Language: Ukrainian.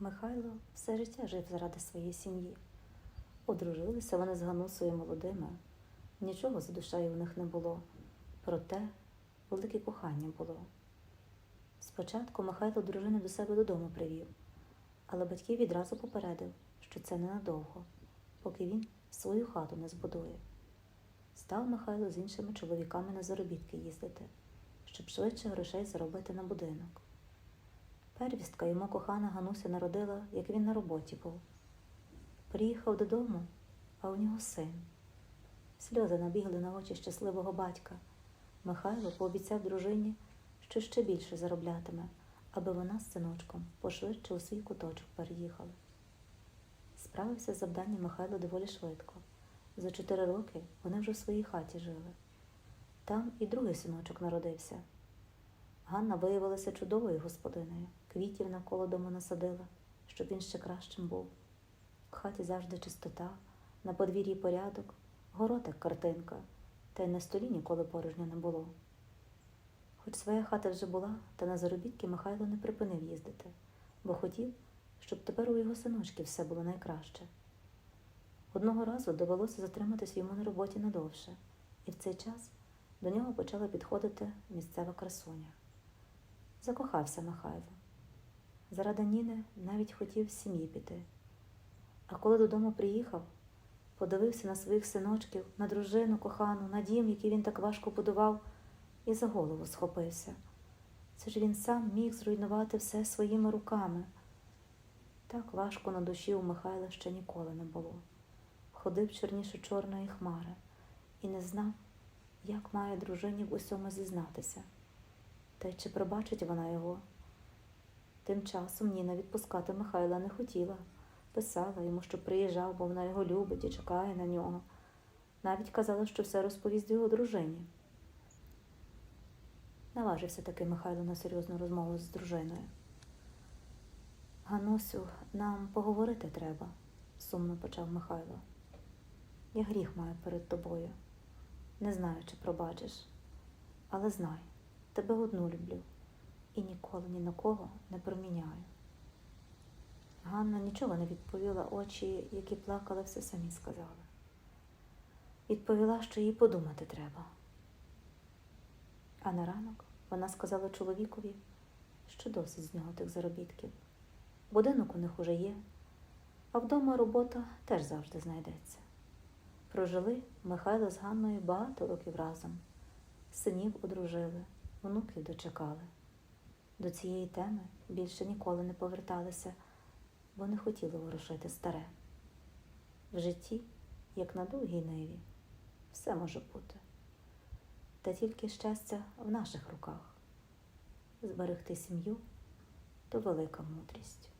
Михайло все життя жив заради своєї сім'ї. Одружилися вони з Ганусою молодими. Нічого за душею у них не було, проте велике кохання було. Спочатку Михайло дружину до себе додому привів, але батьків відразу попередив, що це ненадовго, поки він свою хату не збудує. Став Михайло з іншими чоловіками на заробітки їздити, щоб швидше грошей заробити на будинок. Первістка йому кохана Гануся народила, як він на роботі був. Приїхав додому, а у нього син. Сльози набігли на очі щасливого батька. Михайло пообіцяв дружині, що ще більше зароблятиме, аби вона з синочком пошвидше у свій куточок переїхали. Справився з завданням Михайло доволі швидко. За чотири роки вони вже в своїй хаті жили. Там і другий синочок народився. Ганна виявилася чудовою господинею, квітів навколо дому насадила, щоб він ще кращим був. В хаті завжди чистота, на подвір'ї порядок, город як картинка, та й на столі ніколи порожньо не було. Хоч своя хата вже була, та на заробітки Михайло не припинив їздити, бо хотів, щоб тепер у його синочків все було найкраще. Одного разу довелося затриматись йому на роботі надовше, і в цей час до нього почала підходити місцева красуня. Закохався Михайло. Заради Ніни навіть хотів з сім'ї піти. А коли додому приїхав, подивився на своїх синочків, на дружину кохану, на дім, який він так важко будував, і за голову схопився. Це ж він сам міг зруйнувати все своїми руками. Так важко на душі у Михайла ще ніколи не було. Ходив чорніше чорної хмари і не знав, як має дружині в усьому зізнатися. Та й чи пробачить вона його? Тим часом Ніна відпускати Михайла не хотіла. Писала йому, що приїжджав, бо вона його любить і чекає на нього. Навіть казала, що все розповість його дружині. Наважився таки Михайло на серйозну розмову з дружиною. Ганусю, нам поговорити треба, сумно почав Михайло. Я гріх маю перед тобою. Не знаю, чи пробачиш, але знай, тебе одну люблю і ніколи ні на кого не проміняю. Ганна нічого не відповіла, очі, які плакали, все самі сказали. Відповіла, що їй подумати треба. А на ранок вона сказала чоловікові, що досить з нього тих заробітків. Будинок у них уже є, а вдома робота теж завжди знайдеться. Прожили Михайло з Ганною багато років разом, синів одружили, внуків дочекали. До цієї теми більше ніколи не поверталися, бо не хотіли ворушити старе. В житті, як на довгій ниві, все може бути. Та тільки щастя в наших руках. Зберегти сім'ю то велика мудрість.